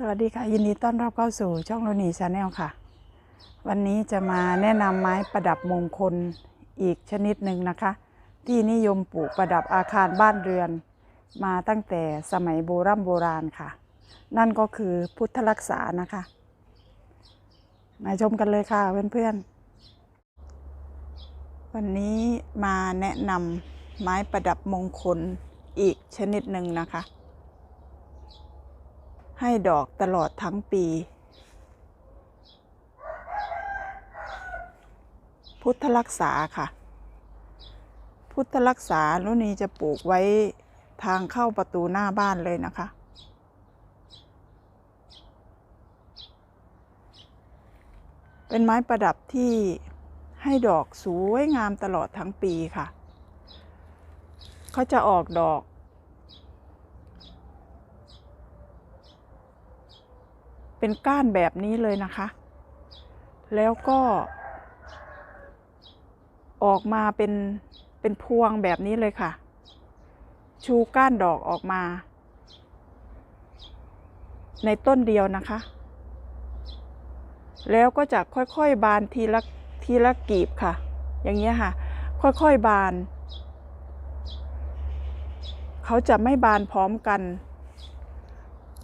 สวัสดีค่ะ ยินดีต้อนรับเข้าสู่ช่องโรนีชาแนลค่ะ วันนี้จะมาแนะนำไม้ประดับมงคลอีกชนิดหนึ่งนะคะ ที่นิยมปลูกประดับอาคารบ้านเรือน มาตั้งแต่สมัยโบรโบราณค่ะ นั่นก็คือพุทธรักษานะคะ มาชมกันเลยค่ะเพื่อนๆ วันนี้มาแนะนำไม้ประดับมงคลอีกชนิดหนึ่งนะคะ ให้ดอกตลอดทั้งปี พุทธรักษาค่ะ พุทธรักษารุ่นนี้จะปลูกไว้ทางเข้าประตูหน้าบ้านเลยนะคะ เป็นไม้ประดับที่ให้ดอกสวยงามตลอดทั้งปีค่ะ เขาจะออกดอก เป็นก้านแบบนี้เลยนะคะ แล้วก็ ออกมาเป็นเป็นพวงแบบนี้เลยค่ะ ชูก้านดอกออกมา ในต้นเดียวนะคะ แล้วก็จะค่อยๆบานทีละทีละกีบค่ะ อย่างเงี้ยค่ะ ค่อยๆบาน เขาจะไม่บานพร้อมกัน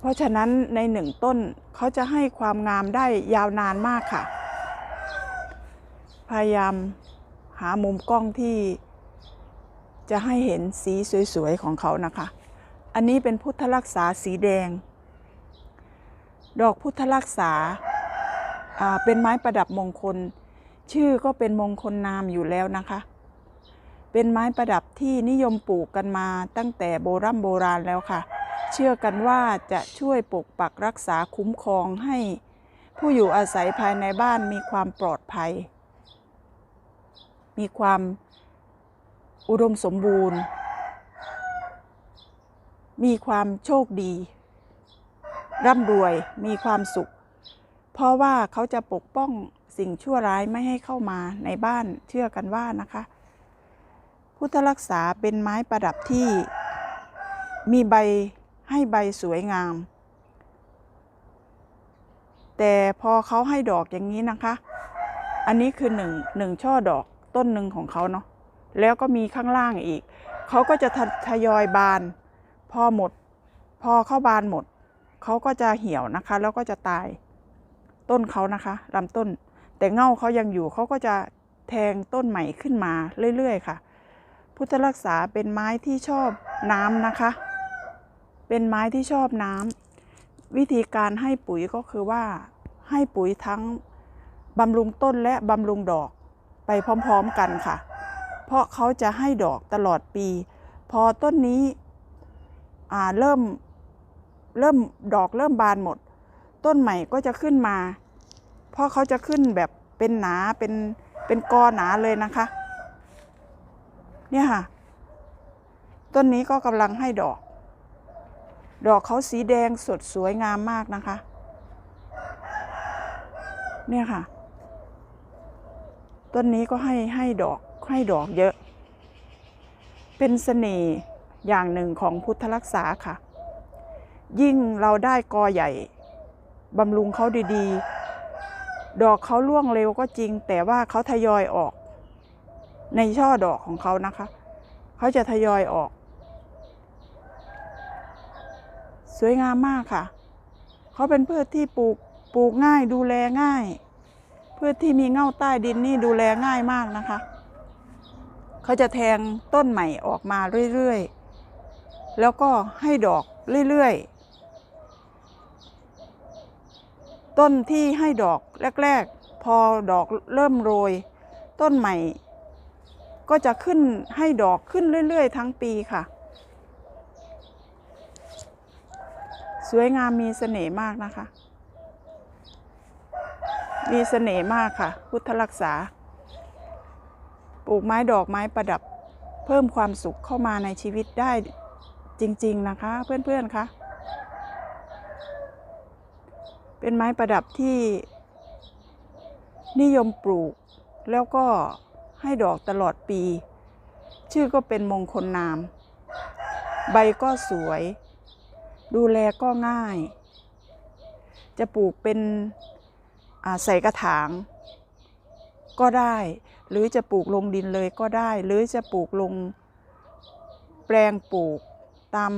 เพราะฉะนั้นในหนึ่งต้นเขาจะให้ความงามได้ยาวนานมากค่ะ พยายามหามุมกล้องที่จะให้เห็นสีสวยๆของเขานะคะ อันนี้เป็นพุทธรักษาสีแดง ดอกพุทธรักษาเป็นไม้ประดับมงคล ชื่อก็เป็นมงคลนามอยู่แล้วนะคะ เป็นไม้ประดับที่นิยมปลูกกันมาตั้งแต่โบรโบราณแล้วค่ะ เชื่อกันว่าจะช่วยปกปักรักษาคุ้มครองให้ ผู้อยู่อาศัยภายในบ้านมีความปลอดภัย มีความอุดมสมบูรณ์ มีความโชคดี ร่ำรวยมีความสุข เพราะว่าเขาจะปกป้องสิ่งชั่วร้ายไม่ให้เข้ามาในบ้านเชื่อกันว่านะคะ พุทธรักษาเป็นไม้ประดับที่มีใบ ให้ใบสวยงาม แต่พอเขาให้ดอกอย่างนี้นะคะ อันนี้คือหนึ่งหนึ่งช่อดอกต้นหนึ่งของเขาเนาะแล้วก็มีข้างล่างอีก เขาก็จะททยอยบาน พอหมด พอเข้าบานหมด เขาก็จะเหี่ยวนะคะ แล้วก็จะตายต้นเขานะคะลำต้น แต่เง่าเขายังอยู่เขาก็จะแทงต้นใหม่ขึ้นมาเรื่อยๆค่ะ พุทธรักษาเป็นไม้ที่ชอบน้ำนะคะ เป็นไม้ที่ชอบน้ำวิธีการให้ปุ๋ยก็คือว่าให้ปุ๋ยทั้งบำรุงต้นและบำรุงดอกไปพร้อมๆกันค่ะ เพราะเขาจะให้ดอกตลอดปี พอต้นนี้เริ่มเริ่มดอกเริ่มบานหมด ต้นใหม่ก็จะขึ้นมา เพราะเขาจะขึ้นแบบเป็นหนาเป็นเป็นกอหนาเลยนะคะ เนี่ยค่ะ ต้นนี้ก็กำลังให้ดอก ดอกเขาสีแดงสดสวยงามมากนะคะ เนี่ยค่ะ ต้นนี้ก็ให้ให้ดอกให้ดอกเยอะ เป็นเสน่ห์อย่างหนึ่งของพุทธรักษาค่ะ ยิ่งเราได้กอใหญ่บำรุงเขาดีๆ ดอกเขาร่วงเร็วก็จริง แต่ว่าเขาทยอยออก ในช่อดอกของเขานะคะ เขาจะทยอยออก สวยงามมากค่ะ เขาเป็นพืชที่ปลูกปลูกง่ายดูแลง่าย พืชที่มีเง่าใต้ดินนี่ดูแลง่ายมากนะคะ เขาจะแทงต้นใหม่ออกมาเรื่อยๆ แล้วก็ให้ดอกเรื่อยๆ ต้นที่ให้ดอกแรกๆ พอดอกเริ่มโรย ต้นใหม่ ก็จะขึ้นให้ดอกขึ้นเรื่อยๆ ทั้งปีค่ะ วยงามมีเสน่ห์มากนะคะ มีเสน่ห์มากค่ะ พุทธรักษา ปลูกไม้ดอกไม้ประดับเพิ่มความสุขเข้ามาในชีวิตได้จริง ๆ นะคะ เพื่อนๆคะเป็นไม้ประดับที่นิยมปลูก แล้วก็ให้ดอกตลอดปี ชื่อก็เป็นมงคลนาม ใบก็สวย ดูแลก็ง่าย จะปลูกเป็นใส่กระถางก็ได้ หรือจะปลูกลงดินเลยก็ได้ หรือจะปลูกลงแปลงปลูกตาม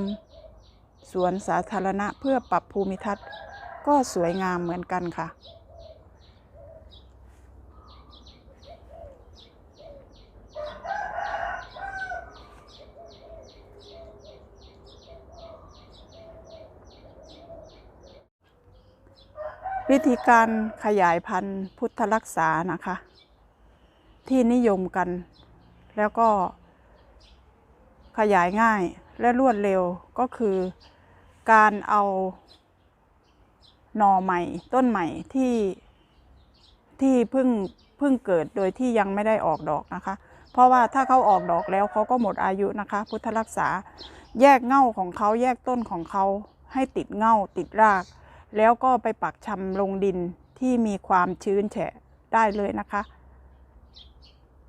สวนสาธารณะเพื่อปรับภูมิทัศน์ก็สวยงามเหมือนกันค่ะ วิธีการขยายพันธุ์พุทธรักษานะคะ ที่นิยมกัน แล้วก็ขยายง่ายและรวดเร็วก็คือการเอาหน่อใหม่ต้นใหม่ที่ที่เพิ่งเพิ่งเกิดโดยที่ยังไม่ได้ออกดอกนะคะ เพราะว่าถ้าเขาออกดอกแล้วเขาก็หมดอายุนะคะ พุทธรักษาแยกเง่าของเขาแยกต้นของเขาให้ติดเง่าติดราก แล้วก็ไปปักชำลงดินที่มีความชื้นแฉะได้เลยนะคะ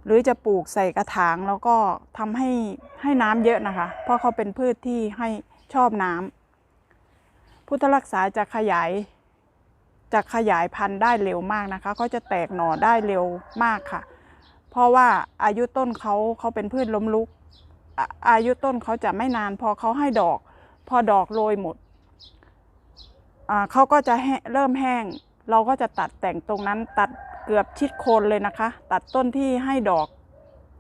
หรือจะปลูกใส่กระถางแล้วก็ทำให้ให้น้ำเยอะนะคะ เพราะเขาเป็นพืชที่ให้ชอบน้ำพุทธรักษาจะขยายจะขยายพันธุ์ได้เร็วมากนะคะเขาจะแตกหน่อได้เร็วมากค่ะ เพราะว่าอายุต้นเขาเขาเป็นพืชล้มลุกออายุต้นเขาจะไม่นานพอเขาให้ดอก พอดอกโรยหมด เขาก็จะเริ่มแห้ง เราก็จะตัดแต่งตรงนั้นตัดเกือบชิดโคนเลยนะคะ ตัดต้นที่ให้ดอก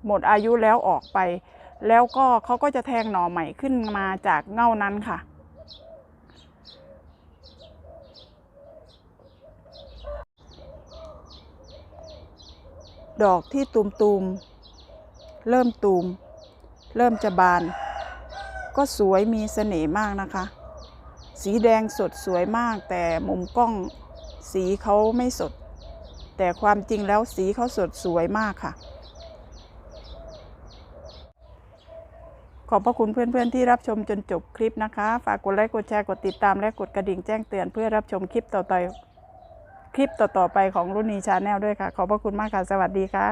หมดอายุแล้วออกไป แล้วก็เขาก็จะแทงหน่อใหม่ขึ้นมาจากเง่านั้นค่ะดอกที่ตูมตูมๆเริ่มตูม เริ่มจะบาน ก็สวยมีเสน่ห์มากนะคะ สีแดงสดสวยมาก แต่มุมกล้องสีเขาไม่สด แต่ความจริงแล้วสีเขาสดสวยมากค่ะ ขอบพระคุณเพื่อนๆที่รับชมจนจบคลิปนะคะ ฝากกดไลค์กดแชร์กดติดตามและกดกระดิ่งแจ้งเตือนเพื่อรับชมคลิปต่อๆคลิปต่อๆไปของรุ่นนีชาแนลด้วยค่ะ ขอบพระคุณมากค่ะ สวัสดีค่ะ